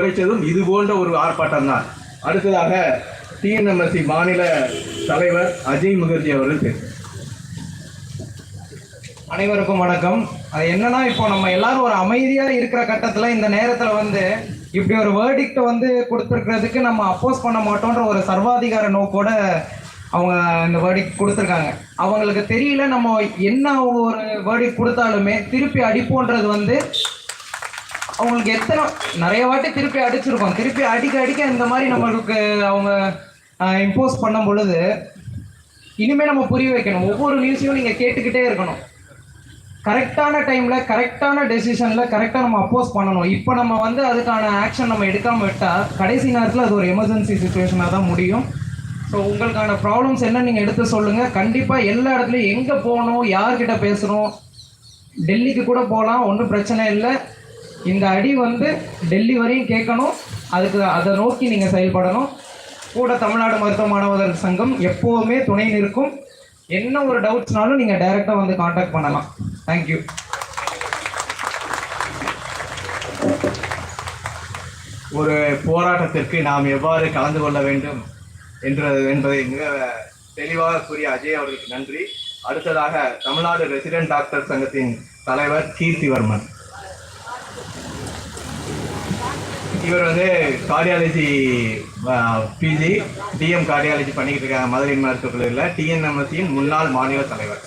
கிடைச்சதும் இது போன்ற ஒரு ஆர்ப்பாட்டம் தான் அடுத்ததாக டிஎன்எம்எஸ்சி மாநில தலைவர் அஜய் முகர்ஜி அவர்கள் பேசுகிறார் அனைவருக்கும் வணக்கம். அது என்னன்னா இப்போ நம்ம எல்லாரும் ஒரு அமைதியா இருக்கிற கட்டத்துல இந்த நேரத்துல வந்து இப்படி ஒரு வேர்டிக்ட வந்து கொடுத்துருக்கிறதுக்கு நம்ம அப்போஸ் பண்ண மாட்டோன்ற ஒரு சர்வாதிகார நோக்கோட அவங்க இந்த வேர்டிக் கொடுத்துருக்காங்க. அவங்களுக்கு தெரியல நம்ம என்ன அவங்க ஒரு வேர்டிக் கொடுத்தாலுமே திருப்பி அடிப்போன்றது வந்து அவங்களுக்கு எத்தனை நிறைய வாட்டி திருப்பி அடிச்சிருக்கோம். திருப்பி அடிக்க அடிக்க இந்த மாதிரி நம்மளுக்கு அவங்க இம்போஸ் பண்ணும் பொழுது இனிமே நம்ம புரிய வைக்கணும். ஒவ்வொரு நியூஸையும் நீங்க கேட்டுக்கிட்டே இருக்கணும். கரெக்டான டைம்ல கரெக்டான டெசிஷன்ல கரெக்டாக நம்ம அப்போஸ் பண்ணணும். இப்போ நம்ம வந்து அதுக்கான ஆக்ஷன் நம்ம எடுக்காம விட்டா கடைசி நேரத்தில் அது ஒரு எமர்ஜென்சி சுச்சுவேஷனாக தான் முடியும். ஸோ உங்களுக்கான ப்ராப்ளம்ஸ் என்ன நீங்கள் எடுத்து சொல்லுங்கள் கண்டிப்பாக எல்லா இடத்துலையும் எங்கே போகணும் யார்கிட்ட பேசணும் டெல்லிக்கு கூட போகலாம் ஒன்றும் பிரச்சனை இல்லை. இந்த அடி வந்து டெல்லி வரையும் கேட்கணும். அதுக்கு அதை நோக்கி நீங்கள் செயல்படணும். கூட தமிழ்நாடு மருத்துவ மாணவர் சங்கம் எப்போவுமே துணை நிற்கும். என்ன ஒரு டவுட்ஸ்னாலும் நீங்கள் டைரெக்டாக வந்து காண்டாக்ட் பண்ணலாம். தேங்க்யூ ஒரு போராட்டத்திற்கு நாம் எவ்வாறு கலந்து கொள்ள வேண்டும் என்ற என்பதை மிக தெளிவாக கூறிய அஜய் அவர்களுக்கு நன்றி. அடுத்ததாக தமிழ்நாடு ரெசிடென்ட் டாக்டர் சங்கத்தின் தலைவர் கீர்த்திவர்மன். இவர் வந்து கார்டியாலஜி பிஜி டிஎம் கார்டியாலஜி பண்ணிக்கிட்டு இருக்காங்க. மதுரை மருத்துவக் கல்லூரியில் டிஎன்எம்எஸ்சியின் முன்னாள் மாநில தலைவர்.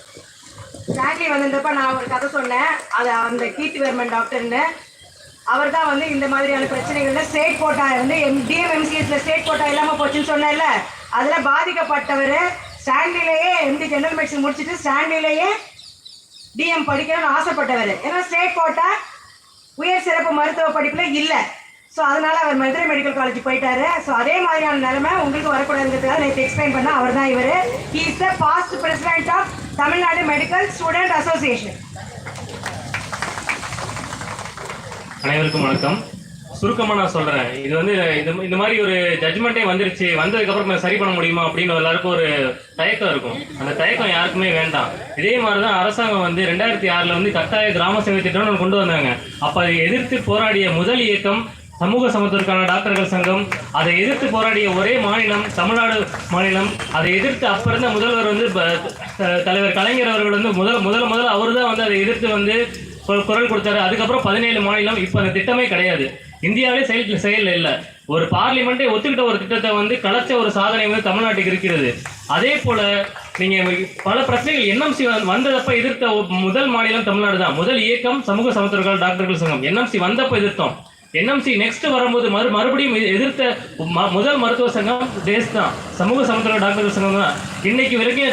ஸ்டான்லி வந்திருந்தப்ப நான் ஒரு கதை சொன்னேன். அது அந்த கீர்த்திவர்மன் டாக்டர்னு. அவர் தான் வந்து இந்த மாதிரியான பிரச்சனைகள்ல ஸ்டேட் கோட்டா வந்து டிஎம்எம்சிஎஸ்ல ஸ்டேட் கோட்டா இல்லாம போச்சுன்னு சொன்னேன்ல. அதுல பாதிக்கப்பட்டவர் ஸ்டான்லிலேயே எம்டி ஜெனரல் மெடிசன் முடிச்சுட்டு ஸ்டான்லிலேயே டிஎம் படிக்கணும்னு ஆசைப்பட்டவர். ஏன்னா ஸ்டேட் கோட்டா உயர் சிறப்பு மருத்துவ படிப்புல இல்லை. ஸோ அதனால அவர் மதுரை மெடிக்கல் காலேஜ் போயிட்டாரு. ஸோ அதே மாதிரியான நிலைமை உங்களுக்கு வரக்கூடாதுங்கிறதுக்காக நேற்று எக்ஸ்பிளைன் பண்ண அவர் தான் இவர். He is the past president of Tamil Nadu medical student association அனைவருக்கும் வணக்கம். சுருக்கமாக நான் சொல்கிறேன் இது வந்து இது இந்த மாதிரி ஒரு ஜட்ஜ்மெண்ட்டே வந்துருச்சு. வந்ததுக்கப்புறம் சரி பண்ண முடியுமா அப்படின்னு எல்லாருக்கும் ஒரு தயக்கம் இருக்கும். அந்த தயக்கம் யாருக்குமே வேண்டாம். இதே மாதிரி தான் அரசாங்கம் வந்து ரெண்டாயிரத்தி ஆறில் வந்து கட்டாய கிராம சேவை திட்டம்னு கொண்டு வந்தாங்க. அப்போ அதை எதிர்த்து போராடிய முதல் இயக்கம் சமூக சமத்துவத்திற்கான டாக்டர்கள் சங்கம் அதை எதிர்த்து போராடிய ஒரே மாநிலம் தமிழ்நாடு மாநிலம். அதை எதிர்த்து அப்போ இருந்த முதல்வர் வந்து ப- தலைவர் கலைஞர் அவர்கள் வந்து முதல் முதல் முதல் அவர் தான் வந்து அதை எதிர்த்து வந்து குரல் குரல் கொடுத்தாரு. அதுக்கப்புறம் பதினேழு மாநிலம் இப்போ அந்த திட்டமே கிடையாது. இந்தியாவிலே செயல் செயல் இல்லை. ஒரு பார்லிமெண்ட்டே ஒத்துக்கிட்ட ஒரு திட்டத்தை வந்து கலைச்ச ஒரு சாதனை வந்து தமிழ்நாட்டுக்கு இருக்கிறது. அதே போல நீங்கள் பல பிரச்சனைகள் என்எம்சி வந்ததப்ப எதிர்த்த முதல் மாநிலம் தமிழ்நாடு தான் முதல் இயக்கம் சமூக சமத்துவர்கள் டாக்டர்கள் சங்கம். என்எம்சி வந்தப்ப எதிர்த்தோம். என்எம்சி நெக்ஸ்ட் வரும்போது மறு மறுபடியும் எதிர்த்த ம- முதல் மருத்துவ சங்கம் டேஸ் தான். சமூக சமத்துவ டாக்டர் சங்கம் தான். இன்னைக்கு வரைக்கும்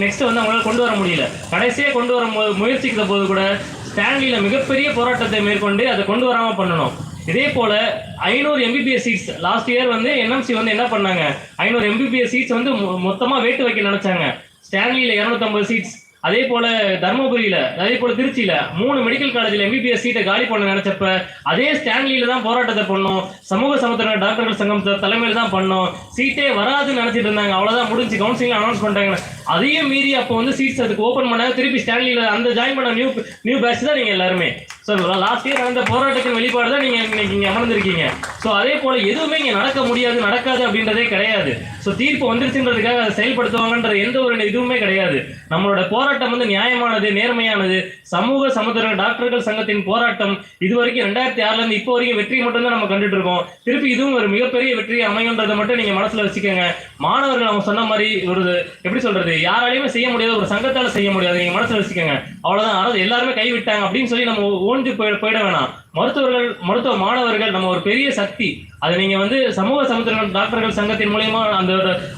நெக்ஸ்ட் வந்து அவங்களால கொண்டு வர முடியல. கடைசியாக கொண்டு வர முயற்சிக்கிற போது கூட ஸ்டான்லியில் மிகப்பெரிய போராட்டத்தை மேற்கொண்டு அதை கொண்டு வராமல் பண்ணணும். இதே போல ஐநூறு எம்பிபிஎஸ் சீட்ஸ் லாஸ்ட் இயர் வந்து என்எம்சி வந்து என்ன பண்ணாங்க? ஐநூறு எம்பிபிஎஸ் சீட்ஸ் வந்து மொ- வேட்டு வைக்க நினைச்சாங்க. ஸ்டான்லியில் இரநூத்தம்பது சீட்ஸ் அதே போல தர்மபுரியில அதே போல திருச்சியில மூணு மெடிக்கல் காலேஜ்ல எம்பிபிஎஸ் சீட்டை காலி பண்ண நினைச்சப்ப அதே ஸ்டான்லியில தான் போராட்டத்தை பண்ணோம். சமூக சமத்துவ டாக்டர்கள் சங்கம் த- தலைமையில தான் பண்ணோம். சீட்டே வராதுன்னு நினைச்சிட்டு இருந்தாங்க. அவ்வளவுதான் முடிஞ்சு கவுன்சிலிங் அனௌன்ஸ் பண்ணிட்டாங்க. அதையும் மீறி அப்போ வந்து சீட்ஸ் அதுக்கு ஓப்பன் பண்ணாங்க. திருப்பி ஸ்டான்லியில அந்த ஜாயின் பண்ண நியூ நியூ பேட்ச் தான் நீங்க எல்லாருமே. ஸோ லாஸ்ட் இயர் அந்த போராட்டத்தின் வெளிப்பாடு தான் நீங்கள் இன்னைக்கு இங்கே அமர்ந்திருக்கீங்க. ஸோ அதே போல் எதுவுமே இங்கே நடக்க முடியாது நடக்காது அப்படின்றதே கிடையாது. ஸோ தீர்ப்பு வந்துருச்சுன்றதுக்காக அதை செயல்படுத்துவாங்கன்ற எந்த ஒரு இதுவுமே கிடையாது. நம்மளோட போராட்டம் வந்து நியாயமானது நேர்மையானது. சமூக சமுத்திர டாக்டர்கள் சங்கத்தின் போராட்டம் இது வரைக்கும் ரெண்டாயிரத்தி ஆறுலேருந்து இப்போ வரைக்கும் வெற்றி மட்டும்தான் நம்ம கண்டுட்டு இருக்கோம். திருப்பி இதுவும் ஒரு மிகப்பெரிய வெற்றி அமையுன்றதை மட்டும் நீங்கள் மனசில் வச்சுக்கோங்க. மாணவர்கள் அவங்க சொன்ன மாதிரி ஒரு எப்படி சொல்கிறது யாராலையுமே செய்ய முடியாது ஒரு சங்கத்தால் செய்ய முடியாது. நீங்கள் மனசில் வச்சுக்கோங்க. அவ்வளோதான் அதாவது எல்லாருமே கைவிட்டாங்க அப்படின்னு சொல்லி நம்ம ஓஞ்சு போய் போயிட வேணாம். மருத்துவர்கள் மருத்துவ மாணவர்கள் நம்ம ஒரு பெரிய சக்தி. அதை நீங்கள் வந்து சமூக சமுத்திர டாக்டர்கள் சங்கத்தின் மூலயமா அந்த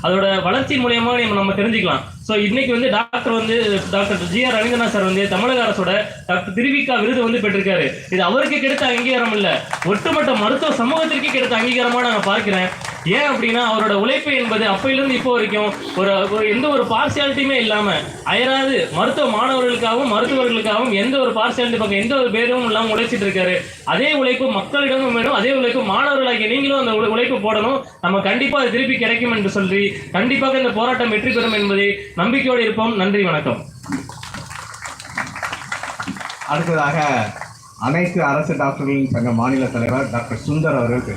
அதோட வளர்ச்சி மூலயமா நம்ம நம்ம தெரிஞ்சுக்கலாம். ஸோ இன்னைக்கு வந்து டாக்டர் வந்து doctor G R Ravindranath sir வந்து தமிழக அரசோட டாக்டர் திருவிக்கா விருது வந்து பெற்றிருக்காரு. இது அவருக்கு கிடைத்த அங்கீகாரம் இல்லை. ஒட்டுமொத்த மருத்துவ சமூகத்திற்கு கிடைத்த அங்கீகாரமாக நான் பார்க்கிறேன். ஏன் அப்படின்னா அவரோட உழைப்பு என்பது அப்பையிலிருந்து இப்போ வரைக்கும் ஒரு எந்த ஒரு பார்சியாலிட்டியுமே இல்லாமல் அயராது மருத்துவ மாணவர்களுக்காகவும் மருத்துவர்களுக்காகவும் எந்த ஒரு பார்சியாலிட்டி பக்கம் எந்த ஒரு பேரும் இல்லாமல் உழைச்சிட்டு இருக்காரு. அதே உழைப்பு மக்களிடமும் வேணும் அதே உழைப்பு மாணவர்களாகிய நீங்களும் அந்த உழைப்பு போடணும். நம்ம கண்டிப்பாக அது திருப்பி கிடைக்கும் என்று சொல்லி கண்டிப்பாக இந்த போராட்டம் வெற்றி பெறும் என்பதை நம்பிக்கையோடு இருப்போம். நன்றி வணக்கம். அடுத்ததாக அனைத்து அரசு டாக்டர்களின் சங்க மாநில தலைவர் டாக்டர் சுந்தர் அவர்கள்